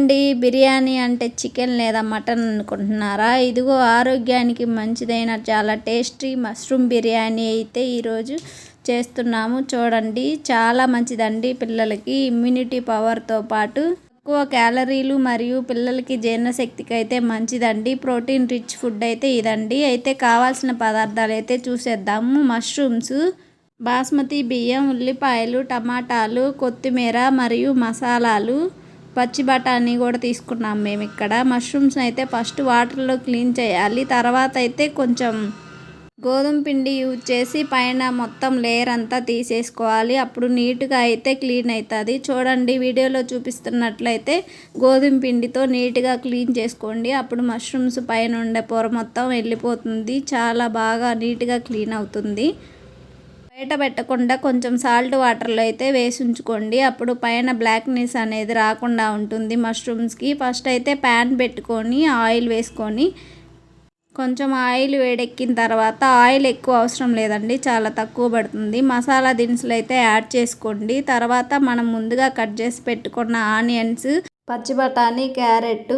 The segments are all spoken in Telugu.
ఏంటండి బిర్యానీ అంటే చికెన్ లేదా మటన్ అనుకుంటున్నారా? ఇదిగో ఆరోగ్యానికి మంచిదైన చాలా టేస్టీ మష్రూమ్ బిర్యానీ అయితే ఈరోజు చేస్తున్నాము. చూడండి. చాలా మంచిదండి పిల్లలకి. ఇమ్యూనిటీ పవర్తో పాటు ఎక్కువ క్యాలరీలు మరియు పిల్లలకి జీర్ణశక్తికి అయితే మంచిదండి. ప్రోటీన్ రిచ్ ఫుడ్ అయితే ఇదండి. అయితే కావాల్సిన పదార్థాలు అయితే చూసేద్దాము. మష్రూమ్స్ బాస్మతి బియ్యం ఉల్లిపాయలు టమాటాలు కొత్తిమీర మరియు మసాలాలు పచ్చి బఠానీ కూడా తీసుకున్నాం మేము ఇక్కడ. మష్రూమ్స్ అయితే ఫస్ట్ వాటర్లో క్లీన్ చేయాలి. తర్వాత అయితే కొంచెం గోధుమ పిండి యూజ్ చేసి పైన మొత్తం లేయర్ అంతా తీసేసుకోవాలి. అప్పుడు నీట్గా అయితే క్లీన్ అవుతుంది చూడండి వీడియోలో చూపిస్తున్నట్లయితే గోధుమ పిండితో నీట్గా క్లీన్ చేసుకోండి. అప్పుడు మష్రూమ్స్ పైన ఉండే పొర మొత్తం వెళ్ళిపోతుంది. చాలా బాగా నీట్గా క్లీన్ అవుతుంది. బయట పెట్టకుండా కొంచెం సాల్ట్ వాటర్లో అయితే వేసి ఉంచుకోండి అప్పుడు పైన బ్లాక్నెస్ అనేది రాకుండా ఉంటుంది మష్రూమ్స్కి ఫస్ట్ అయితే ప్యాన్ పెట్టుకొని ఆయిల్ వేసుకొని కొంచెం ఆయిల్ వేడెక్కిన తర్వాత ఆయిల్ ఎక్కువ అవసరం లేదండి చాలా తక్కువ పడుతుంది. మసాలా దినుసులు అయితే యాడ్ చేసుకోండి. తర్వాత మనం ముందుగా కట్ చేసి పెట్టుకున్న ఆనియన్స్ పచ్చి బఠానీ క్యారెట్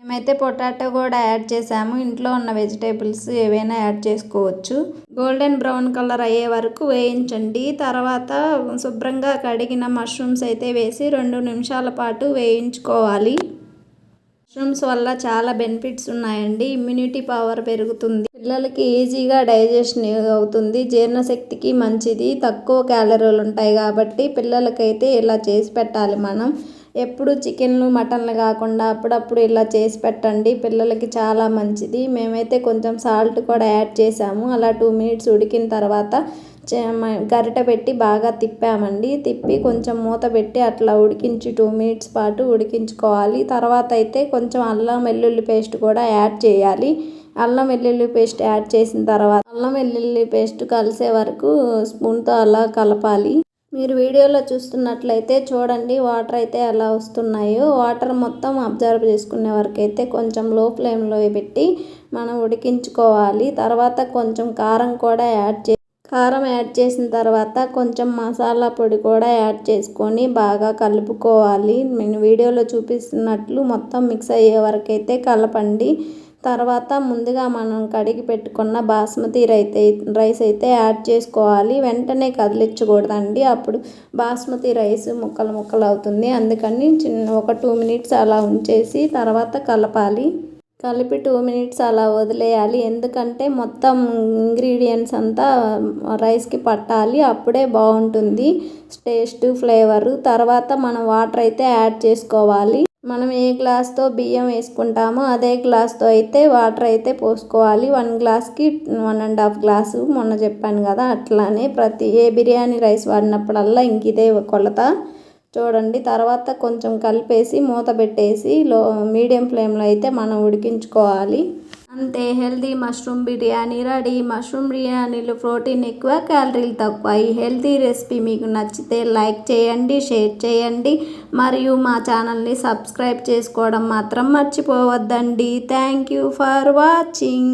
మేమైతే పొటాటో కూడా యాడ్ చేసాము. ఇంట్లో ఉన్న వెజిటేబుల్స్ ఏవైనా యాడ్ చేసుకోవచ్చు. గోల్డెన్ బ్రౌన్ కలర్ అయ్యే వరకు వేయించండి. తర్వాత శుభ్రంగా కడిగిన మష్రూమ్స్ అయితే వేసి రెండు నిమిషాల పాటు వేయించుకోవాలి. మష్రూమ్స్ వల్ల చాలా బెనిఫిట్స్ ఉన్నాయండి. ఇమ్యూనిటీ పవర్ పెరుగుతుంది. పిల్లలకి ఈజీగా డైజెషన్ అవుతుంది. జీర్ణశక్తికి మంచిది. తక్కువ క్యాలరీలు ఉంటాయి కాబట్టి పిల్లలకైతే ఇలా చేసి పెట్టాలి మనం. ఎప్పుడు చికెన్లు మటన్లు కాకుండా అప్పుడప్పుడు ఇలా చేసి పెట్టండి. పిల్లలకి చాలా మంచిది. మేమైతే కొంచెం సాల్ట్ కూడా యాడ్ చేసాము. అలా టూ మినిట్స్ ఉడికిన తర్వాత గరిట పెట్టి బాగా తిప్పామండి. తిప్పి కొంచెం మూత పెట్టి అట్లా ఉడికించి టూ మినిట్స్ పాటు ఉడికించుకోవాలి. తర్వాత అయితే కొంచెం అల్లం వెల్లుల్లి పేస్ట్ కూడా యాడ్ చేయాలి. అల్లం వెల్లుల్లి పేస్ట్ యాడ్ చేసిన తర్వాత అల్లం వెల్లుల్లి పేస్ట్ కలిసే వరకు స్పూన్తో అలా కలపాలి. మీరు వీడియోలో చూస్తున్నట్లయితే చూడండి వాటర్ అయితే ఎలా వస్తున్నాయో. వాటర్ మొత్తం అబ్జర్వ్ చేసుకునే వరకు అయితే కొంచెం లో ఫ్లేమ్లో పెట్టి మనం ఉడికించుకోవాలి. తర్వాత కొంచెం కారం కూడా యాడ్ చే కారం యాడ్ చేసిన తర్వాత కొంచెం మసాలా పొడి కూడా యాడ్ చేసుకొని బాగా కలుపుకోవాలి. నేను వీడియోలో చూపిస్తున్నట్లు మొత్తం మిక్స్ అయ్యే వరకు అయితే కలపండి. తర్వాత ముందుగా మనం కడిగి పెట్టుకున్న బాస్మతి రైతే రైస్ అయితే యాడ్ చేసుకోవాలి. వెంటనే కదిలించకూడదండి. అప్పుడు బాస్మతి రైస్ ముక్కలు ముక్కలు అవుతుంది. అందుకని చిన్న ఒక టూ మినిట్స్ అలా ఉంచేసి తర్వాత కలపాలి. కలిపి టూ మినిట్స్ అలా వదిలేయాలి. ఎందుకంటే మొత్తం ఇంగ్రీడియంట్స్ అంతా రైస్కి పట్టాలి. అప్పుడే బాగుంటుంది టేస్ట్ ఫ్లేవరు. తర్వాత మనం వాటర్ అయితే యాడ్ చేసుకోవాలి. మనం ఏ గ్లాస్తో బియ్యం వేసుకుంటామో అదే గ్లాస్తో అయితే వాటర్ అయితే పోసుకోవాలి. వన్ గ్లాస్కి వన్ అండ్ హాఫ్ గ్లాసు మొన్న చెప్పాను కదా అట్లానే ప్రతి ఏ బిర్యానీ రైస్ వాడినప్పుడల్లా ఇంక ఇదే కొలత. చూడండి తర్వాత కొంచెం కలిపేసి మూత పెట్టేసి లో మీడియం ఫ్లేమ్లో అయితే మనం ఉడికించుకోవాలి. అంతే healthy mushroom biryani ready. Mushroom బిర్యానీలో ప్రోటీన్ ఎక్కువ క్యాలరీలు తక్కువ. ఈ హెల్తీ రెసిపీ మీకు నచ్చితే లైక్ చేయండి షేర్ చేయండి. మరియు మా ఛానల్ని సబ్స్క్రైబ్ చేసుకోవడం మాత్రం మర్చిపోవద్దండి. Thank you for watching.